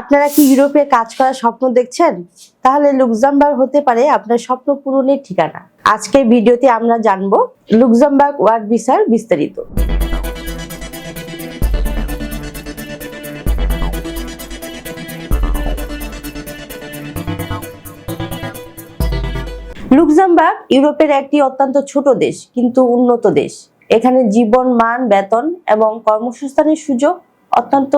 আপনারা কি ইউরোপে কাজ করার স্বপ্ন দেখছেন? তাহলে লুক্সামবার্গ হতে পারে আপনার স্বপ্ন পূরণের ঠিকানা। আজকের ভিডিওতে আমরা জানব লুক্সামবার্গ ওয়ার্ক ভিসার বিস্তারিত। লুক্সামবার্গ ইউরোপের একটি অত্যন্ত ছোট দেশ, কিন্তু উন্নত দেশ। এখানে জীবন, মান, বেতন এবং কর্মসংস্থানের সুযোগ অত্যন্ত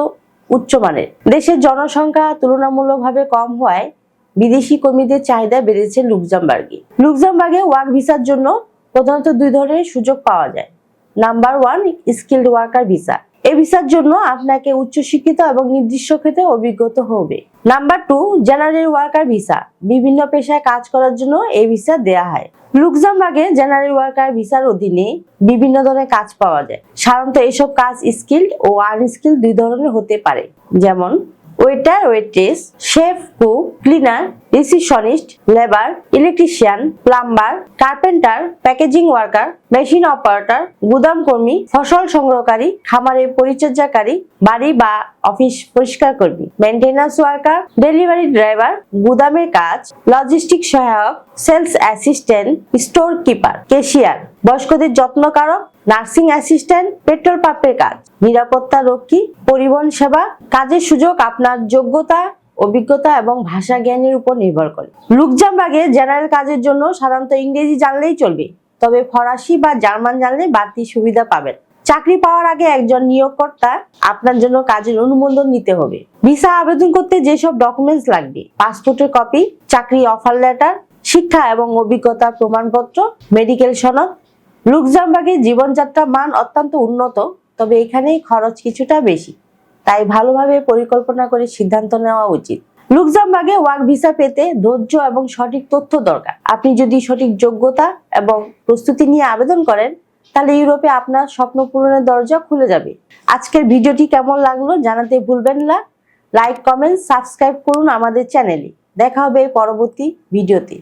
উচ্চমানের। দেশের জনসংখ্যা তুলনামূলকভাবে কম হওয়ায় বিদেশি কর্মীদের চাহিদা বেড়েছে লুকজামবার্গে লুকজামবার্গে ওয়ার্ক ভিসার জন্য প্রধানত দুই ধরনের সুযোগ পাওয়া যায়। Number one, skilled worker visa. এই ভিসার জন্য আপনাকে উচ্চশিক্ষিত এবং নির্দিষ্ট ক্ষেত্রে অভিজ্ঞতা হবে। Number two, general worker visa. বিভিন্ন পেশায় কাজ করার জন্য এই ভিসা দেয়া হয়। লুক্সামবার্গে জেনারেল ওয়ার্কার ভিসার অধীনে বিভিন্ন ধরনের কাজ পাওয়া যায়। সাধারণত এসব কাজ স্কিল্ড ও আনস্কিল্ড দুই ধরনের হতে পারে। যেমন, waiter, waitress, chef, cook, cleaner receptionist labour, electrician, plumber, carpenter, packaging worker, machine operator, গুদাম কর্মী, ফসল সংগ্রহকারী খামারের পরিচর্যাকারী, বাড়ি বা অফিস পরিষ্কার কর্মী মেনটেন্যান্স ওয়ার্কার, ডেলিভারি ড্রাইভার, গুদামের কাজ, লজিস্টিক সহায়ক, sales assistant store keeper cashier বয়স্কদের যত্নকারক নার্সিং অ্যাসিস্ট্যান্ট, পেট্রোল পাম্পের কাজ, নিরাপত্তা রক্ষী, পরিবহন সেবা, কাজের সুযোগ, আপনার যোগ্যতা অভিজ্ঞতা এবং ভাষা জ্ঞানের উপর নির্ভর করে। লুকজামবাগে জেনারেল কাজের জন্য সাধারণত ইংরেজি জানলেই চলবে, তবে ফরাসি বা জার্মান জানলে বাড়তি সুবিধা পাবেন। চাকরি পাওয়ার আগে একজন নিয়োগকর্তা আপনার জন্য কাজের অনুমোদন নিতে হবে। ভিসা আবেদন করতে যেসব ডকুমেন্টস লাগবে, পাসপোর্টের কপি, চাকরি অফার লেটার, শিক্ষা এবং অভিজ্ঞতার প্রমাণপত্র, মেডিকেল সনদ। লুক্সামবার্গের জীবনযাত্রা মান অত্যন্ত উন্নত, তবে এখানে খরচ কিছুটা বেশি। তাই ভালোভাবে পরিকল্পনা করে সিদ্ধান্ত নেওয়া উচিত। লুক্সামবার্গে ওয়ার্ক ভিসা পেতে ধৈর্য এবং সঠিক তথ্য দরকার। আপনি যদি সঠিক যোগ্যতা এবং প্রস্তুতি নিয়ে আবেদন করেন, তাহলে ইউরোপে আপনার স্বপ্ন পূরণের দরজা খুলে যাবে। আজকের ভিডিওটি কেমন লাগল জানাতে ভুলবেন না। লাইক, কমেন্ট, সাবস্ক্রাইব করুন আমাদের চ্যানেলে। দেখা হবে পরবর্তী ভিডিওতে।